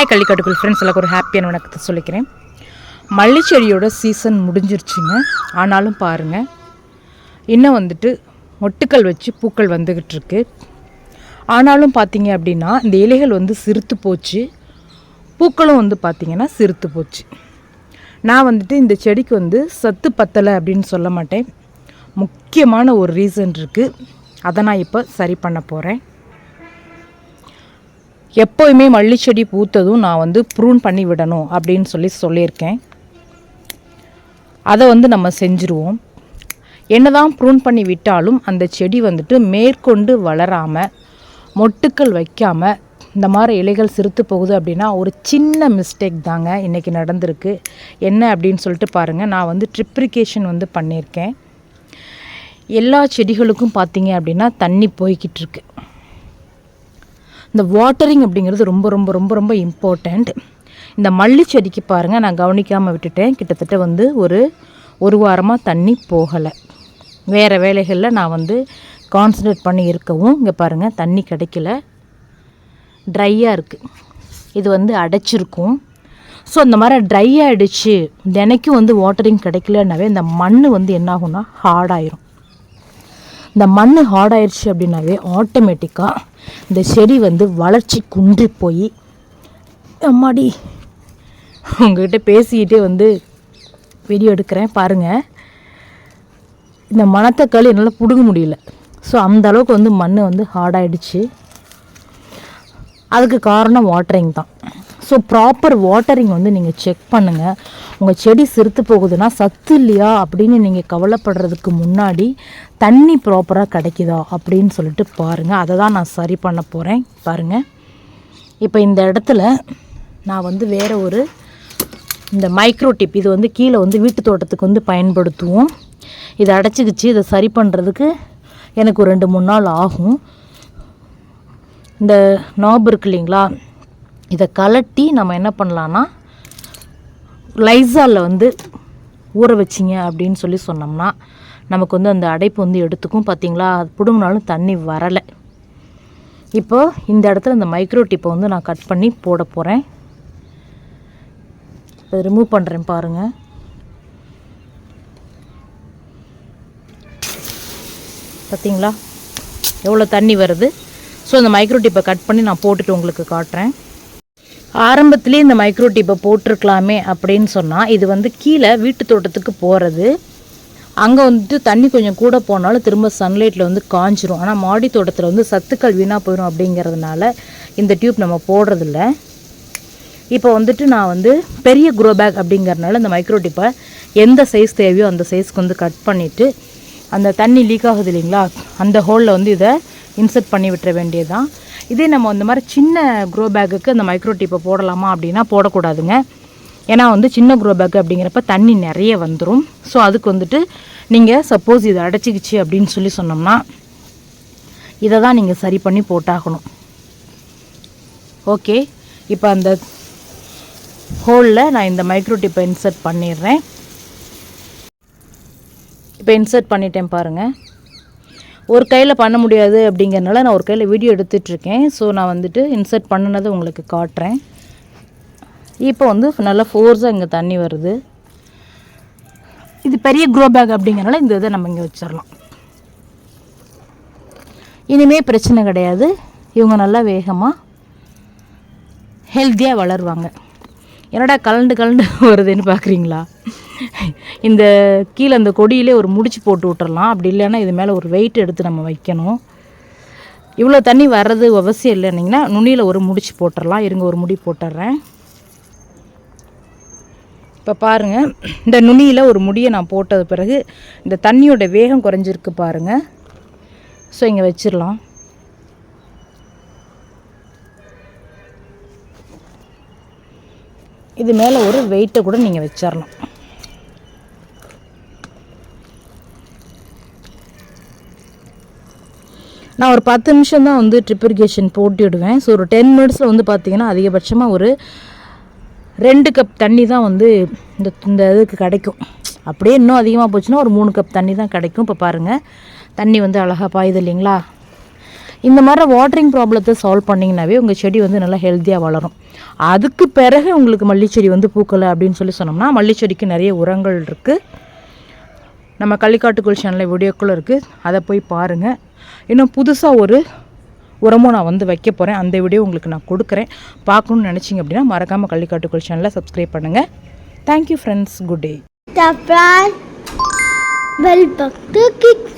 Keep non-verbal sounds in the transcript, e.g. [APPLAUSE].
Hi கள்ளிக்காட்டுக்குள் friends எல்லாருக்கும் ஒரு ஹாப்பியான வணக்கத்தை சொல்லிக்கிறேன். மல்லி செடியோட சீசன் முடிஞ்சிருச்சுங்க. ஆனாலும் பாருங்கள் இன்னும் வந்துட்டு மொட்டுக்கள் வச்சு பூக்கள் வந்துக்கிட்டு இருக்கு. ஆனாலும் பார்த்தீங்க அப்படின்னா இந்த இலைகள் வந்து சிறுத்து போச்சு. பூக்களும் வந்து பார்த்திங்கன்னா சிறுத்து போச்சு. நான் வந்துட்டு இந்த செடிக்கு வந்து சத்து பத்தலை அப்படின்னு சொல்ல மாட்டேன். முக்கியமான ஒரு ரீசன் இருக்குது அதை நான் இப்போ சரி பண்ண போகிறேன் எப்போயுமே மல்லிச்செடி பூத்ததும் நான் வந்து ப்ரூன் பண்ணி விடணும் அப்படின்னு சொல்லி சொல்லியிருக்கேன். அதை வந்து நம்ம செஞ்சுருவோம். என்னதான் ப்ரூன் பண்ணி விட்டாலும் அந்த செடி வந்துட்டு மேற்கொண்டு வளராமல் மொட்டுக்கள் வைக்காமல் இந்த மாதிரி இலைகள் சிறுத்து போகுது அப்படின்னா ஒரு சின்ன மிஸ்டேக் தாங்க இன்றைக்கி நடந்திருக்கு. என்ன அப்படின்னு சொல்லிட்டு பாருங்கள் நான் வந்து ட்ரிப்ரிகேஷன் வந்து பண்ணியிருக்கேன். எல்லா செடிகளுக்கும் பார்த்தீங்க அப்படின்னா தண்ணி போய்கிட்டு இருக்கு. இந்த வாட்டரிங் அப்படிங்கிறது ரொம்ப ரொம்ப ரொம்ப ரொம்ப இம்பார்ட்டண்ட் இந்த மல்லி செடிக்கு பாருங்கள் நான் கவனிக்காமல் விட்டுட்டேன். கிட்டத்தட்ட வந்து ஒரு ஒரு வாரமாக தண்ணி போகலை. வேறு வேலைகளில் நான் வந்து கான்சன்ட்ரேட் பண்ணி இருக்கவும் இங்கே பாருங்கள் தண்ணி கிடைக்கல. ட்ரையாக இருக்குது இது வந்து அடைச்சிருக்கும். ஸோ இந்த மாதிரி ட்ரை ஆகிடுச்சு தினைக்கும் வந்து வாட்டரிங் கிடைக்கலனாவே இந்த மண் வந்து என்னாகும்னா ஹார்டாயிரும் இந்த மண் ஹார்ட் ஆயிடுச்சு அப்படின்னாவே ஆட்டோமேட்டிக்காக இந்த செடி வந்து வளர்ச்சி குன்றி போய் அம்மாடி உங்ககிட்ட பேசிக்கிட்டே வந்து வீடியோ எடுக்கிறேன் பாருங்கள் இந்த மணத்தக்காளி என்னால் பிடுங்க முடியல. ஸோ அந்த அளவுக்கு வந்து மண் வந்து ஹார்டாயிடுச்சு அதுக்கு காரணம் வாட்டரிங் தான். ஸோ ப்ராப்பர் வாட்டரிங் வந்து நீங்கள் செக் பண்ணுங்கள் உங்கள் செடி சிறுத்து போகுதுன்னா சத்து இல்லையா அப்படின்னு நீங்கள் கவலைப்படுறதுக்கு முன்னாடி தண்ணி ப்ராப்பராக கிடைக்குதா அப்படின்னு சொல்லிட்டு பாருங்கள் அதை தான் நான் சரி பண்ண போகிறேன் பாருங்கள் இப்போ இந்த இடத்துல நான் வந்து வேறு ஒரு இந்த மைக்ரோ டிப் இது வந்து கீழே வந்து வீட்டு தோட்டத்துக்கு வந்து பயன்படுத்துவோம். இதை அடைச்சிக்கிச்சு. இதை சரி பண்ணுறதுக்கு எனக்கு ஒரு ரெண்டு மூணு நாள் ஆகும். இந்த நாப் இருக்கு இல்லைங்களா? இதை கலட்டி நம்ம என்ன பண்ணலான்னா லைசாலில் வந்து ஊற வச்சிங்க அப்படின்னு சொல்லி சொன்னோம்னா நமக்கு வந்து அந்த அடைப்பு வந்து எடுத்துக்கும். பார்த்தீங்களா அது பிடுங்கினாலும் தண்ணி வரலை. இப்போ இந்த இடத்துல இந்த மைக்ரோ டிப்பை வந்து நான் கட் பண்ணி போட போகிறேன் அதை ரிமூவ் பண்ணுறேன் பாருங்கள் பார்த்தீங்களா எவ்வளோ தண்ணி வருது? ஸோ அந்த மைக்ரோ டிப்பை கட் பண்ணி நான் போட்டுட்டு உங்களுக்கு காட்டுறேன். ஆரம்பத்துலேயே இந்த மைக்ரோ டிப்பை போட்டிருக்கலாமே அப்படின்னு சொன்னால் இது வந்து கீழே வீட்டு தோட்டத்துக்கு போகிறது அங்கே வந்துட்டு தண்ணி கொஞ்சம் கூட போனாலும் திரும்ப சன்லைட்டில் வந்து காஞ்சிரும். ஆனால் மாடி தோட்டத்தில் வந்து சத்துக்கள் வீணாக போயிடும் அப்படிங்கிறதுனால இந்த டியூப் நம்ம போடுறதில்ல. இப்போ வந்துட்டு நான் வந்து பெரிய குரோ பேக் அப்படிங்கிறதுனால இந்த மைக்ரோ டிப்பை எந்த சைஸ் தேவையோ அந்த சைஸ்க்கு வந்து கட் பண்ணிவிட்டு அந்த தண்ணி லீக் ஆகுது இல்லைங்களா? அந்த ஹோலில் வந்து இதை இன்சர்ட் பண்ணி விட்டுற வேண்டியதுதான். இதே நம்ம இந்த மாதிரி சின்ன க்ரோ பேக்குக்கு அந்த மைக்ரோ டிப்பை போடலாமா அப்படின்னா போடக்கூடாதுங்க. ஏன்னா வந்து சின்ன க்ரோ பேக் அப்படிங்கிறப்ப தண்ணி நிறைய வந்துடும் ஸோ அதுக்கு வந்துட்டு நீங்கள் சப்போஸ் இதை அடைச்சிக்கிச்சு அப்படின்னு சொல்லி சொன்னோம்னா இதை தான் நீங்கள் சரி பண்ணி போட்டாகணும். ஓகே இப்போ அந்த ஹோலில் நான் இந்த மைக்ரோ டிப்பை இன்சர்ட் பண்ணிடுறேன். இப்போ இன்சர்ட் பண்ணிட்டேன் பாருங்கள் ஒரு கையில் பண்ண முடியாது அப்படிங்கிறனால நான் ஒரு கையில் வீடியோ எடுத்துட்ருக்கேன் ஸோ நான் வந்துட்டு இன்சர்ட் பண்ணினதை உங்களுக்கு காட்டுறேன். இப்போ வந்து நல்லா ஃபோர்ஸாக இங்கே தண்ணி வருது. இது பெரிய க்ரோ பேக் அப்படிங்கிறனால இந்த இதை நம்ம இங்கே வச்சிடலாம் இனிமே பிரச்சனை கிடையாது. இவங்க நல்லா வேகமாக ஹெல்த்தியாக வளருவாங்க. என்னடா கலண்டு கலண்டு [LAUGHS] வருதுன்னு பார்க்குறீங்களா இந்த கீழே அந்த கொடியிலே ஒரு முடிச்சு போட்டு விட்டுறலாம். அப்படி இல்லைன்னா இது மேலே ஒரு வெயிட் எடுத்து நம்ம வைக்கணும். இவ்வளோ தண்ணி வர்றது அவசியம் இல்லைன்னிங்கன்னா நுனியில் ஒரு முடிச்சு போட்டுடலாம் இருங்க ஒரு முடி போட்டுடுறேன் இப்போ பாருங்கள் இந்த நுனியில் ஒரு முடியை நான் போட்டது பிறகு இந்த தண்ணியோட வேகம் குறைஞ்சிருக்கு பாருங்கள் ஸோ இங்கே வச்சிடலாம். இது மேலே ஒரு வெயிட்டை கூட நீங்கள் வச்சிடலாம் நான் ஒரு பத்து நிமிஷம் தான் வந்து ட்ரிப் இரிகேஷன் போட்டுவிடுவேன் ஸோ ஒரு டென் மினிட்ஸில் வந்து பார்த்தீங்கன்னா அதிகபட்சமாக ஒரு ரெண்டு கப் தண்ணி தான் வந்து இந்த இந்த இதுக்கு கிடைக்கும். அப்படியே இன்னும் அதிகமாக போச்சுன்னா ஒரு மூணு கப் தண்ணி தான் கிடைக்கும். இப்போ பாருங்கள் தண்ணி வந்து அழகாக பாயுது இல்லைங்களா? இந்த மாதிரி வாட்டரிங் ப்ராப்ளத்தை சால்வ் பண்ணிங்கனாவே உங்கள் செடி வந்து நல்லா ஹெல்த்தியாக வளரும். அதுக்கு பிறகு உங்களுக்கு மல்லிச்செடி வந்து பூக்கலை அப்படின்னு சொல்லி சொன்னோம்னா மல்லிச்செடிக்கு நிறைய உரங்கள் இருக்குது நம்ம கள்ளிக்காட்டுக்குள் சேனலில் வீடியோக்குள்ளே இருக்குது அதை போய் பாருங்கள் இன்னும் புதுசாக ஒரு உரமும் நான் வந்து வைக்க போகிறேன் அந்த வீடியோ உங்களுக்கு நான் கொடுக்குறேன். பார்க்கணுன்னு நினச்சிங்க அப்படின்னா மறக்காமல் கள்ளிக்காட்டுக்குள் சேனலை சப்ஸ்கிரைப் பண்ணுங்கள் தேங்க்யூ ஃப்ரெண்ட்ஸ் குட் டே அப்புறம் பெல் பக்கத்து கிளிக்